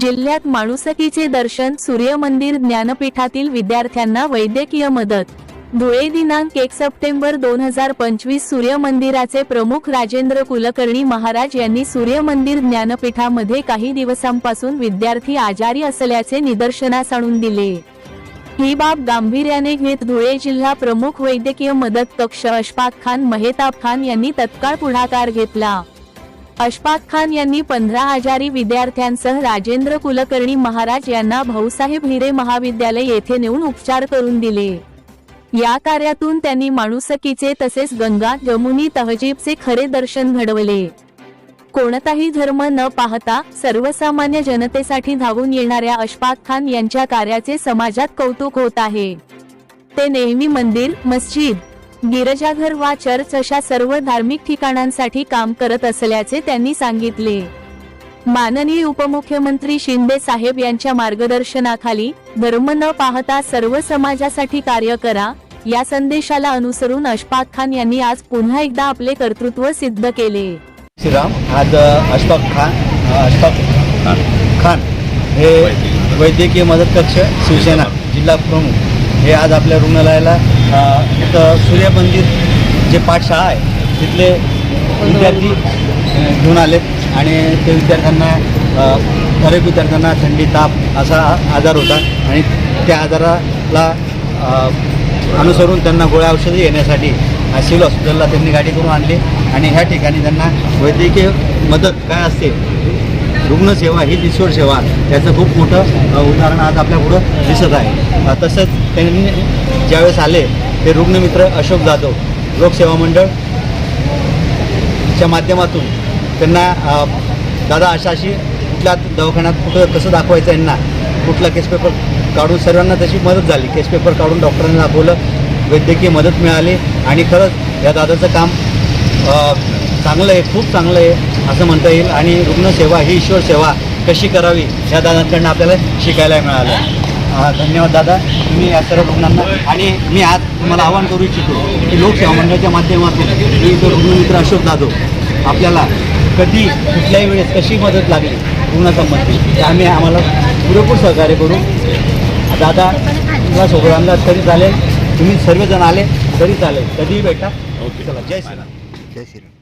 जिल्ह्यात माणुसकीचे दर्शन सूर्यमंदिर ज्ञानपीठातील विद्यार्थ्यांना वैद्यकीय मदत. धुळे दिनांक एक सप्टेंबर दोन हजार पंचवीस सूर्यमंदिराचे प्रमुख राजेंद्र कुलकर्णी महाराज यांनी सूर्यमंदिर ज्ञानपीठामध्ये काही दिवसांपासून विद्यार्थी आजारी असल्याचे निदर्शनास आणून दिले. ही बाब गांभीर्याने घेत धुळे जिल्हा प्रमुख वैद्यकीय मदत कक्ष अशफाक खान मेहताब खान यांनी तत्काळ पुढाकार घेतला. अशफाक खान यांनी पंधरा आजारी विद्यार्थ्यांसह राजेंद्र कुलकर्णी महाराज यांना भाऊसाहेब हिरे महाविद्यालय येथे नेऊन उपचार करून दिले. या कार्यातून त्यांनी माणुसकीचे तसेच गंगा जमुनी तहजीबचे खरे दर्शन घडवले. कोणताही धर्म न पाहता सर्वसामान्य जनतेसाठी धावून येणाऱ्या अशफाक खान यांच्या कार्याचे समाजात कौतुक होत आहे. ते नेहमी मंदिर मस्जिद गिरजाघर वा चर्च अशा सर्व धार्मिक ठिकाणांसाठी काम करत असल्याचे त्यांनी सांगितले. माननीय उपमुख्यमंत्री शिंदे साहेब यांच्या मार्गदर्शनाखाली धर्म न पाहता सर्व समाजासाठी कार्य करा या संदेशाला अनुसरून अशफाक खान यांनी आज पुन्हा एकदा आपले कर्तृत्व सिद्ध केले. श्रीराम आज अशफाक खान अशफाक खान हे वैद्यकीय मदत कक्ष शिवसेना जिल्हा प्रमुख हे आज आपल्या रुग्णालयाला तिथं इथं सूर्यमंदिर जे पाठशाळा आहे तिथले विद्यार्थी घेऊन आलेत आणि ते विद्यार्थ्यांना अ, बरेच विद्यार्थ्यांना थंडी ताप असा आजार होता आणि त्या आजाराला अनुसरून त्यांना गोळ्या औषधं येण्यासाठी सिव्हिल हॉस्पिटलला त्यांनी गाडी करून आणली आणि ह्या ठिकाणी त्यांना वैद्यकीय मदत काय असते रुग्णसेवा ही ईश्वर सेवा त्याचं खूप मोठं उदाहरण आज आपल्यापुढं दिसत आहे. तसंच त्यांनी ज्यावेळेस आले ते रुग्णमित्र अशोक जाधव लोकसेवा मंडळ च्या माध्यमातून त्यांना दादा अशा अशी कुठल्या दवाखान्यात कुठं कसं दाखवायचं यांना कुठला केस पेपर काढून सर्वांना तशी मदत झाली. केस पेपर काढून डॉक्टरांना दाखवलं वैद्यकीय मदत मिळाली आणि खरंच या दादाचं काम चांगलं आहे खूप चांगलं आहे असं म्हणता येईल. आणि रुग्णसेवा ही ईश्वर सेवा कशी करावी या दादांकडनं आपल्याला शिकायला मिळालं. धन्यवाद दादा. तुम्ही या सर्व रुग्णांना आणि मी आज तुम्हाला आवाहन करू इच्छितो की लोकसेवा मंडळाच्या माध्यमातून मी इथं रुग्णमित्र अशोक जाधव आपल्याला कधी कुठल्याही वेळेस कशी मदत लागली रुग्णासंबंधी ते आम्ही आम्हाला पुरेपूर सहकार्य करू. दादा तुम्हाला सोबत आणला तरी चालेल. तुम्ही सर्वजण आले तरी चालेल. कधीही भेटा. ओके. चला जय श्रीराम.